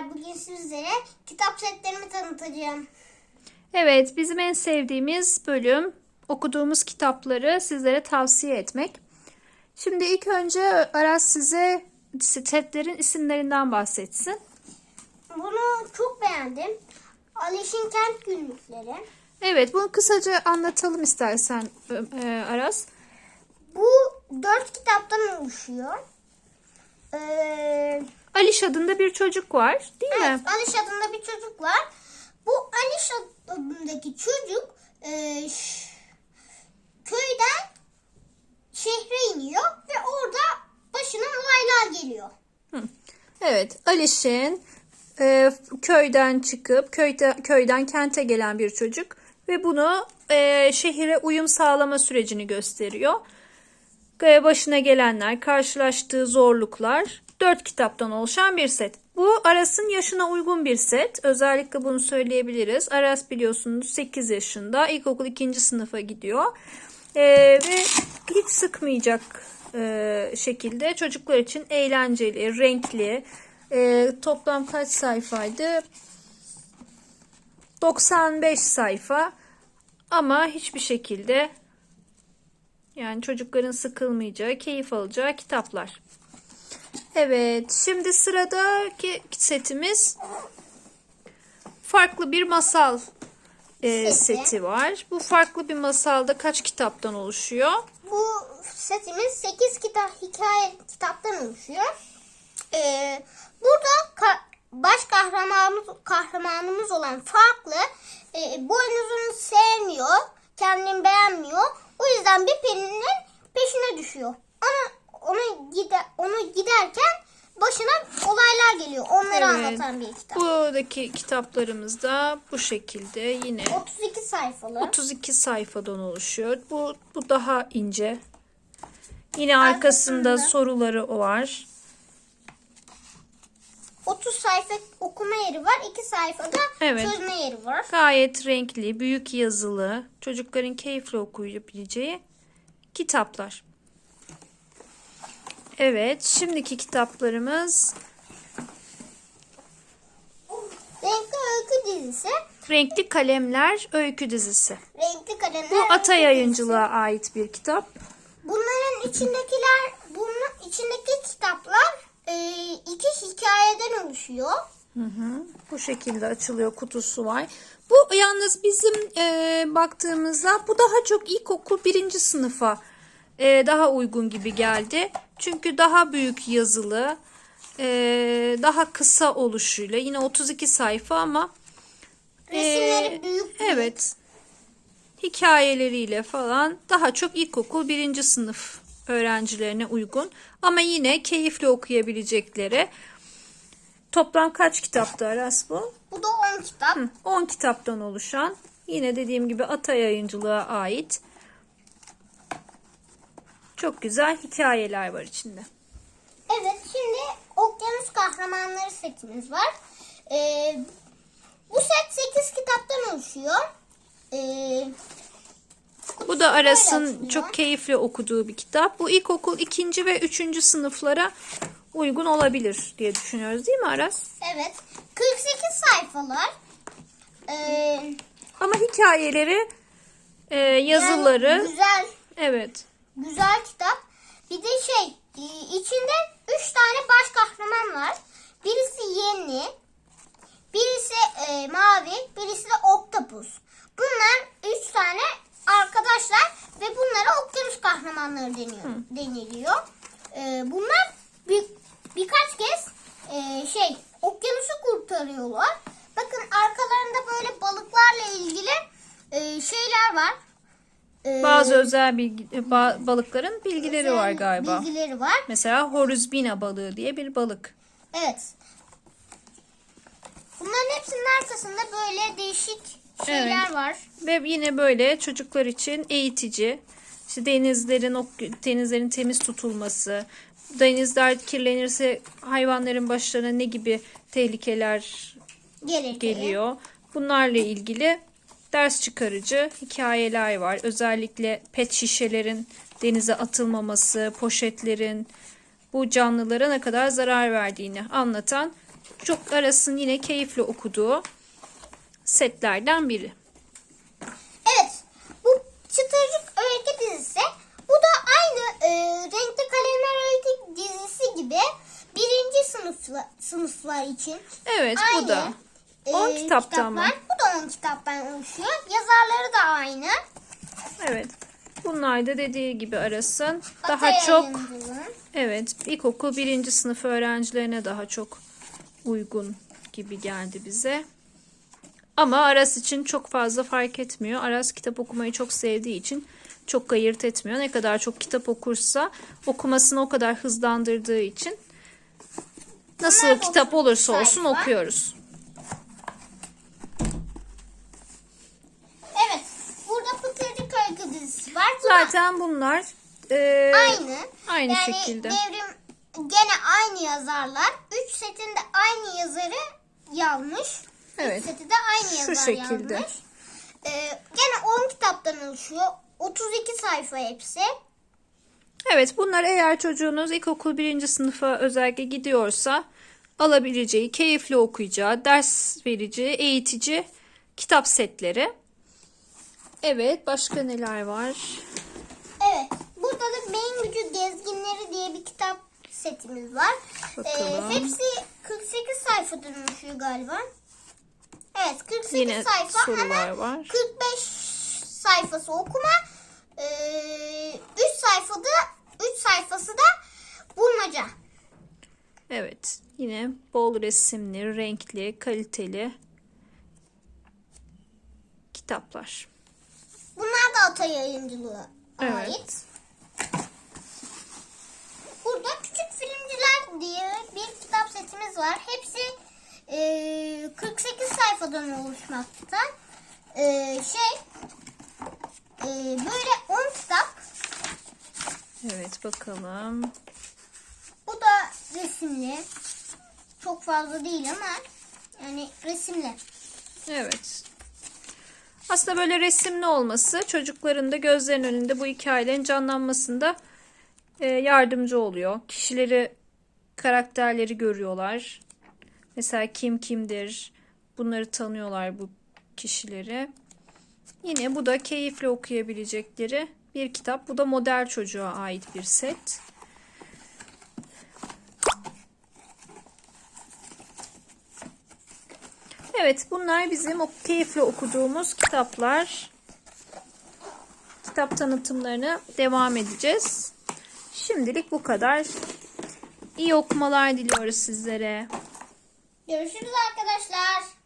arkadaşlar. Bugün sizlere kitap setlerimi tanıtacağım. Evet, bizim en sevdiğimiz bölüm okuduğumuz kitapları sizlere tavsiye etmek. Şimdi ilk önce Aras size setlerin isimlerinden bahsetsin. Bunu çok beğendim. Alişin Kent Günlükleri. Evet, bunu kısaca anlatalım istersen e, Aras. Bu dört kitaptan oluşuyor. Ee, Aliş adında bir çocuk var, değil evet, mi? Aliş adında bir çocuk var. Bu Aliş adındaki çocuk e, köyden şehre iniyor ve orada başına olaylar geliyor. Evet, Aliş'in e, köyden çıkıp köyde, köyden kente gelen bir çocuk ve bunu e, şehire uyum sağlama sürecini gösteriyor. Başına gelenler, karşılaştığı zorluklar, dört kitaptan oluşan bir set. Bu Aras'ın yaşına uygun bir set. Özellikle bunu söyleyebiliriz. Aras biliyorsunuz 8 yaşında, ilkokul 2. sınıfa gidiyor. E, ve hiç sıkmayacak e, şekilde çocuklar için eğlenceli, renkli. E, toplam kaç sayfaydı? 95 sayfa ama hiçbir şekilde yani çocukların sıkılmayacağı, keyif alacağı kitaplar. Evet, şimdi sıradaki setimiz farklı bir masal e, Seti. seti var. Bu farklı bir masalda kaç kitaptan oluşuyor? Bu setimiz 8 kitap hikaye kitaptan oluşuyor. Ee, burada ka- baş kahramanımız kahramanımız olan farklı e, boynuzunu sevmiyor, kendini beğenmiyor. O yüzden bir perinin peşine düşüyor. Onu gide onu giderken başına olaylar geliyor. Onları Evet. anlatan bir kitap. Buradaki kitaplarımız da bu şekilde yine 32 sayfalı. 32 sayfadan oluşuyor. Bu bu daha ince. Yine arkasında Arkasında. soruları var. 30 sayfa okuma yeri var. 2 sayfada Evet. çözme yeri var. Gayet renkli, büyük yazılı, çocukların keyifle okuyabileceği kitaplar. Evet, şimdiki kitaplarımız Renkli öykü dizisi. Renkli Kalemler Öykü Dizisi. Renkli kalemler. Bu Ata öykü Yayıncılığa ait bir kitap. Bunların içindekiler, bunun içindeki kitaplar e, iki hikayeden oluşuyor. Hı hı. Bu şekilde açılıyor kutusu var. Bu yalnız bizim e, baktığımızda bu daha çok ilkokul birinci sınıfa e, daha uygun gibi geldi. Çünkü daha büyük yazılı, e, daha kısa oluşuyla yine 32 sayfa ama Resimleri e, büyük. Evet. Hikayeleriyle falan daha çok ilkokul birinci sınıf öğrencilerine uygun. Ama yine keyifli okuyabilecekleri. Toplam kaç kitaptı Aras bu? Bu da 10 kitap. Hı, 10 kitaptan oluşan. Yine dediğim gibi Ata Yayıncılığa ait. Çok güzel hikayeler var içinde. Evet şimdi Okyanus Kahramanları setimiz var. E, bu set 8 kitaptan oluşuyor. E, Bu da Aras'ın çok keyifli okuduğu bir kitap. Bu ilkokul ikinci ve üçüncü sınıflara uygun olabilir diye düşünüyoruz değil mi Aras? evet 48 sayfalar. E, Ama hikayeleri, e, yazıları, yani güzel evet. Güzel kitap. Bir de şey e, içinde üç tane baş kahraman var. Birisi yeni, birisi e, mavi, birisi de oktopus. Bunlar üç tane arkadaşlar ve bunlara okyanus kahramanları deniyor, deniliyor. E, bunlar bir, birkaç kez e, şey okyanusu kurtarıyorlar. Bakın arkalarında böyle balıklarla ilgili e, şeyler var. E, Bazı özel bilgi, ba- balıkların bilgileri var galiba. Bilgileri var. Mesela horuzbina balığı diye bir balık. Evet. Bunların hepsinin arkasında böyle değişik şeyler Evet. var. Ve yine böyle çocuklar için eğitici. İşte denizlerin denizlerin temiz tutulması, denizler kirlenirse hayvanların başlarına ne gibi tehlikeler Gelir. geliyor. Bunlarla ilgili ders çıkarıcı hikayeler var. Özellikle pet şişelerin denize atılmaması, poşetlerin bu canlılara ne kadar zarar verdiğini anlatan çok Aras'ın yine keyifli okuduğu setlerden biri. Evet. Bu Çıtırcık Öykü dizisi. Bu da aynı e, Renkli Kalemler Öykü dizisi gibi birinci sınıflar, sınıflar için. Evet aynı. bu da. e, 10 kitaptan mı? kitaplar. Bu da 10 kitaptan oluşuyor. Yazarları da aynı. Evet. Bunlar da dediği gibi Aras'ın daha Atay çok Yayıncılığı. evet ilkokul birinci sınıf öğrencilerine daha çok uygun gibi geldi bize. Ama Aras için çok fazla fark etmiyor. Aras kitap okumayı çok sevdiği için çok gayırt etmiyor. Ne kadar çok kitap okursa okumasını o kadar hızlandırdığı için nasıl Bunlar kitap olursa olsun sayfa. okuyoruz. Evet. Burada Pıtırcık Öykü dizisi var. Bu da Zaten bunlar e, aynı. aynı yani şekilde. devrim gene aynı yazarlar. Üç setinde aynı yazarı yazmış. Evet. Üç seti de aynı Şu yazar şekilde. yazmış. Ee, gene 10 kitaptan oluşuyor. 32 sayfa hepsi. Evet bunlar eğer çocuğunuz ilkokul birinci sınıfa özellikle gidiyorsa alabileceği, keyifli okuyacağı, ders verici, eğitici kitap setleri. Evet başka neler var? Burada da Beyin Gücü Gezginleri diye bir kitap setimiz var. Bakalım. Ee, hepsi 48 sayfadan oluşuyor galiba. Evet 48 Yine sayfa sorular ama var. 45 sayfası okuma. Ee, 3 sayfada 3 sayfası da bulmaca. Evet yine bol resimli, renkli, kaliteli kitaplar. Bunlar da Ata Yayıncılığı Evet. ait. Burada Küçük Filmciler diye bir kitap setimiz var. Hepsi e, 48 sayfadan oluşmakta. E, şey e, böyle 10 kitap. Evet bakalım. Bu da resimli. Çok fazla değil ama yani resimli. Evet. Aslında böyle resimli olması çocukların da gözlerinin önünde bu hikayelerin canlanmasında yardımcı oluyor. Kişileri, karakterleri görüyorlar. Mesela kim kimdir bunları tanıyorlar bu kişileri. Yine bu da keyifle okuyabilecekleri bir kitap. Bu da model çocuğa ait bir set. Evet, bunlar bizim o keyifle okuduğumuz kitaplar. Kitap tanıtımlarına devam edeceğiz. Şimdilik bu kadar. İyi okumalar diliyoruz sizlere. Görüşürüz arkadaşlar.